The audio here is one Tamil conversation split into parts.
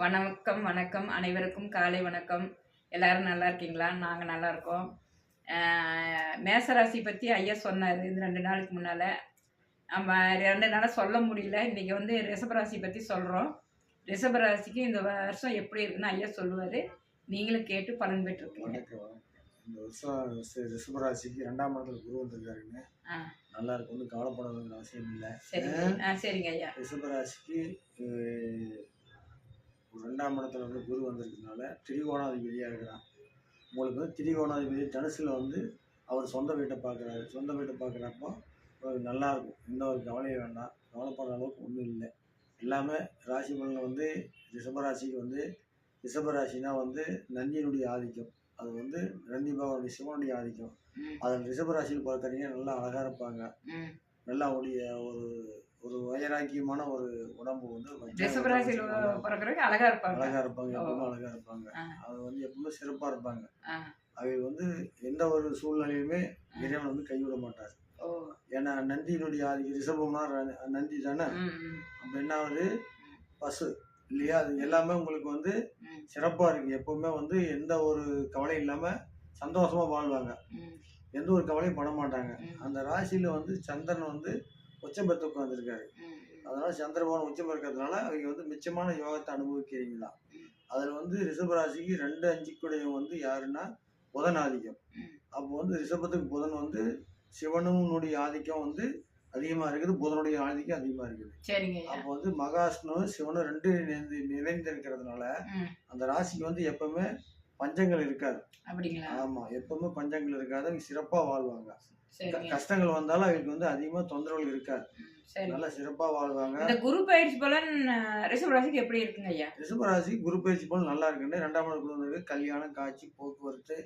வணக்கம் வணக்கம். அனைவருக்கும் காலை வணக்கம். எல்லாரும் நல்லா இருக்கீங்களா? நாங்கள் நல்லா இருக்கோம். மேசராசி பற்றி ஐயா சொன்னார். இந்த ரெண்டு நாளுக்கு முன்னால். நம்ம ரெண்டு நாளாக சொல்ல முடியல. இன்றைக்கி வந்து ரிஷபராசி பற்றி சொல்கிறோம் ரிஷபராசிக்கு இந்த வருஷம் எப்படி இருக்குன்னு ஐயா சொல்லுவார். நீங்களும் கேட்டு பலன் பெற்றிருக்கீங்க. இந்த வருஷம் ரிஷ- ரிஷபராசிக்கு ரெண்டாம் இடத்துல குரு வந்திருக்காருங்க. ஆ. நல்லா இருக்கு ஒன்றும் கவலைப்பட வேண்டிய அவசியம் இல்லை. சரிங்க. ஆ சரிங்க ஐயா. ரிஷபராசிக்கு ரெண்டாம் இடத்துல வந்து குரு வந்திருக்கிறதுனால திரிகோணாதிபதியாக இருக்கிறான். உங்களுக்கு வந்து திரிகோணாதிபதி தனுசில் வந்து அவர் சொந்த வீட்டை பார்க்குறாரு. சொந்த வீட்டை பார்க்குறப்போ நல்லா இருக்கும். எந்த ஒரு கவலையும் வேண்டாம். கவலைப்படுற அளவுக்கு ஒன்றும் இல்லை. எல்லாமே ராசி பலனில் வந்து ரிஷபராசிக்கு வந்து ரிஷபராசினா வந்து நந்தியினுடைய ஆதிக்கம். அது வந்து நந்தி பகவானுடைய சிவனுடைய ஆதிக்கம். அதில் ரிஷபராசியில் பிறக்கிறீங்க நல்லா அழகாக இருப்பாங்க நல்லா அவருடைய ஒரு ஒரு வைராக்கியமான ஒரு உடம்பு வந்து ரிஷபராசியில் அழகாக இருப்பாங்க. அழகா இருப்பாங்க. எப்பவுமே அழகா இருப்பாங்க. அது வந்து எப்பவுமே சிறப்பா இருப்பாங்க. அவங்க வந்து எந்த ஒரு சூழ்நிலையுமே இறைவன் வந்து கைவிட மாட்டார். ஏன்னா நந்தியினுடைய ரிஷபம்னா நந்தி தானே? அப்ப என்ன ஆகுது? பசு இல்லையா? அது எல்லாமே உங்களுக்கு வந்து சிறப்பா இருக்கு. எப்பவுமே வந்து எந்த ஒரு கவலையும் இல்லாம சந்தோஷமா வாழ்வாங்க. எந்த ஒரு கவலையும் பட மாட்டாங்க. அந்த ராசியில வந்து சந்திரன் வந்து உச்சம் பெற்று உட்காந்துருக்காரு அதனால சந்திரபவன் உச்சம் இருக்கிறதுனால அவங்க வந்து மிச்சமான யோகத்தை அனுபவிக்கிறீங்களா. அதில் வந்து ரிஷபராசிக்கு ரெண்டு அஞ்சுக்குடைய வந்து யாருன்னா புதன் ஆதிக்கம். அப்போ வந்து ரிஷபத்துக்கு புதன் வந்து சிவனுடைய ஆதிக்கம் வந்து அதிகமாக இருக்குது புதனுடைய ஆதிக்கம் அதிகமாக இருக்குது. அப்போ வந்து மகாஷ்ணு சிவனும் ரெண்டு நிறைந்து நிறைந்திருக்கிறதுனால அந்த ராசிக்கு வந்து எப்பவுமே பஞ்சங்கள் இருக்காது. ஆமா எப்பவுமே பஞ்சங்கள் இருக்காது அவங்க சிறப்பாக வாழ்வாங்க. கஷ்டங்கள் வந்தாலும் அவங்களுக்கு வந்து அதிகமாக தொந்தரவுகள் இருக்காது. நல்லா சிறப்பாக வாழ்வாங்க. இந்த குரு பயிற்சி பலன் ரிஷபராசிக்கு எப்படி இருக்குங்க ஐயா? ரிஷபராசி குரு பயிற்சி போல் நல்லா இருக்குன்னு ரெண்டாம் இடம் குரு வந்திருக்கு கல்யாணம் காட்சி போக்குவரத்து.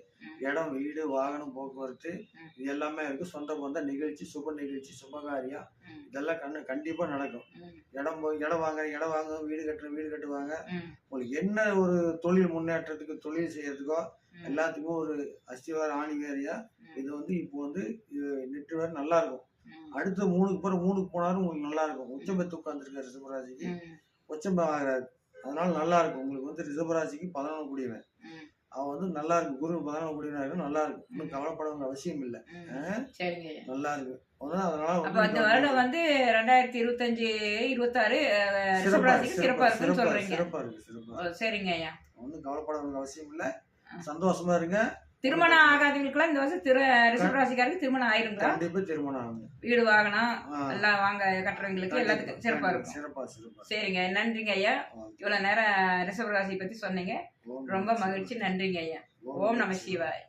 இடம் வீடு வாகனம் போக்குவரத்து. இது எல்லாமே இருக்கு. சொந்த பந்த நிகழ்ச்சி சுப நிகழ்ச்சி சுபகாரியம். இதெல்லாம் கண்ணு கண்டிப்பா நடக்கும். இடம் போய் இடம் வாங்க இடம் வாங்க வீடு கட்டுற வீடு கட்டுவாங்க. உங்களுக்கு என்ன ஒரு தொழில் முன்னேற்றத்துக்கு தொழில் செய்யறதுக்கோ எல்லாத்துக்கும் ஒரு அஸ்திவார ஆணிவேரியா ம், இது வந்து இப்போ வந்து நெட்டு வேறு நல்லா இருக்கும் அடுத்த மூணுக்கு பிறகு மூணுக்கு போனாலும் உங்களுக்கு நல்லா இருக்கும் உச்சம் பெற்று உட்காந்துருக்காரு ரிஷபராசிக்கு ம், உச்சம் ஆகிறாரு அதனால நல்லா இருக்கும் உங்களுக்கு வந்து ரிஷபராசிக்கு பதினொன்று கூடியவன். அவன் வந்து நல்லா இருக்கு குரு பதினொன்று கூடியவனா இருக்கு நல்லா இருக்கு இன்னும் கவலைப்பட வேண்டிய அவசியம் இல்லை. நல்லா இருக்கு அதனால வருடம் வந்து ரெண்டாயிரத்தி இருபத்தஞ்சு இருபத்தாறு ரிஷபராசிக்கு சிறப்பா இருக்குன்னு சொல்றீங்க. சிறப்பா இருக்கு சரிங்க ஐயா. ஒன்றும் கவலைப்பட அவசியம் இல்லை. சந்தோஷமா இருங்க. திருமணம் ஆகாதவங்களுக்குலாம் இந்த வருஷம் திரு ரிஷபராசிக்காருக்கு திருமணம் ஆயிருங்களா கண்டிப்பா திருமணம் ஆகும். வீடு வாகனம். எல்லாம் வாங்க கட்டுறவங்களுக்கு எல்லாத்துக்கும் சிறப்பா இருக்கும். சிறப்பா சிறப்பா. சரிங்க நன்றிங்க ஐயா. இவ்வளவு நேரம் ரிஷபராசி பத்தி சொன்னீங்க. ரொம்ப மகிழ்ச்சி நன்றிங்க ஐயா. ஓம் நம சிவாய்.